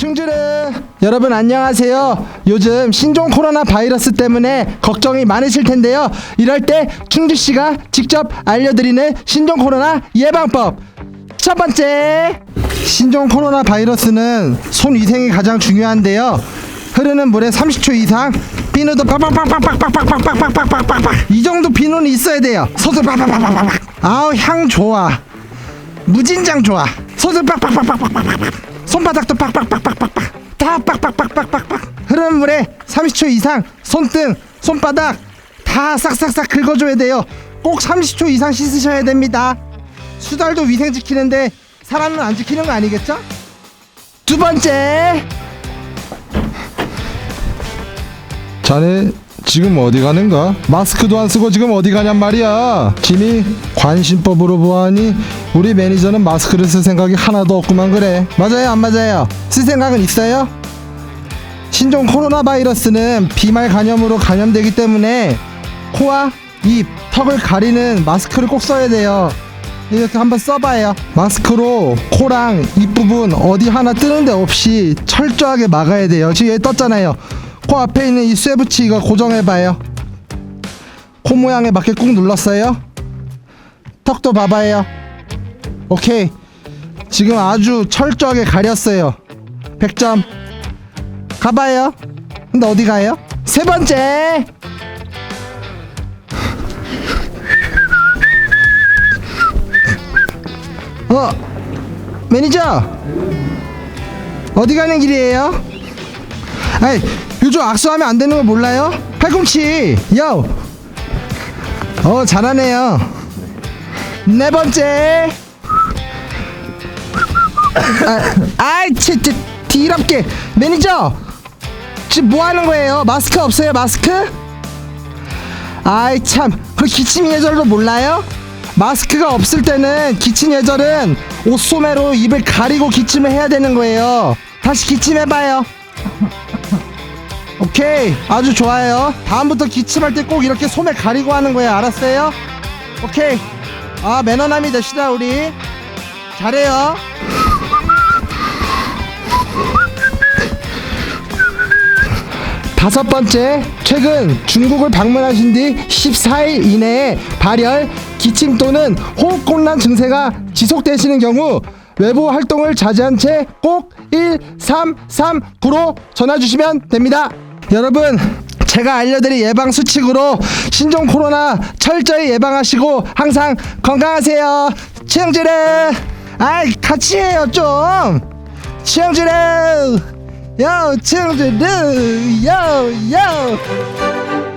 충주르 여러분 안녕하세요. 요즘 신종 코로나 바이러스 때문에 걱정이 많으실 텐데요. 이럴 때 충주씨가 직접 알려드리는 신종 코로나 예방법. 첫 번째 신종 코로나 바이러스는 손 위생이 가장 중요한데요. 흐르는 물에 30초 이상 비누도 빡빡빡빡빡빡빡빡빡빡빡빡 이 정도 비누는 있어야 돼요. 손을 빡빡빡빡빡 아우 향 좋아 무진장 좋아 손을 빡빡빡빡빡빡빡 손바닥도 빡빡빡빡빡빡 다 빡빡빡빡빡빡 흐르는 물에 30초 이상 손등 손바닥 다 싹싹싹 긁어줘야 돼요. 꼭 30초 이상 씻으셔야 됩니다. 수달도 위생 지키는데 사람은 안 지키는 거 아니겠죠? 두 번째. 자네 지금 어디 가는가? 마스크도 안 쓰고 지금 어디 가냔 말이야. 짐이 관심법으로 보아하니 우리 매니저는 마스크를 쓸 생각이 하나도 없구만 그래. 맞아요 안 맞아요 쓸 생각은 있어요? 신종 코로나 바이러스는 비말 감염으로 감염되기 때문에 코와 입, 턱을 가리는 마스크를 꼭 써야 돼요 이렇게 한번 써봐요 마스크로 코랑 입 부분 어디 하나 뜨는 데 없이 철저하게 막아야 돼요 지금 여기 떴잖아요 코 앞에 있는 이 쇠붙이 이거 고정해봐요. 코 모양에 맞게 꾹 눌렀어요. 턱도 봐봐요. 오케이. 지금 아주 철저하게 가렸어요. 100점. 가봐요. 근데 어디 가요? 세 번째! 어 매니저! 어디 가는 길이에요? 아이 요즘 악수하면 안 되는 거 몰라요? 팔꿈치 요! 어 잘하네요 네 번째 아, 아이 진짜 뒤럽게 매니저 지금 뭐 하는 거예요? 마스크 없어요 마스크? 아이 참그 기침 예절도 몰라요? 마스크가 없을 때는 기침 예절은 옷소매로 입을 가리고 기침을 해야 되는 거예요 다시 기침해봐요 오케이. 아주 좋아요. 다음부터 기침할 때 꼭 이렇게 소매 가리고 하는 거예요. 알았어요? 오케이. 아 매너남이 되시다 우리. 잘해요. 다섯 번째, 최근 중국을 방문하신 뒤 14일 이내에 발열, 기침 또는 호흡곤란 증세가 지속되시는 경우 외부 활동을 자제한 채 꼭 1339로 전화 주시면 됩니다. 여러분, 제가 알려드릴 예방 수칙으로 신종 코로나 철저히 예방하시고 항상 건강하세요. 치영지르, 아이 같이 해요 좀. children, do yo, yo.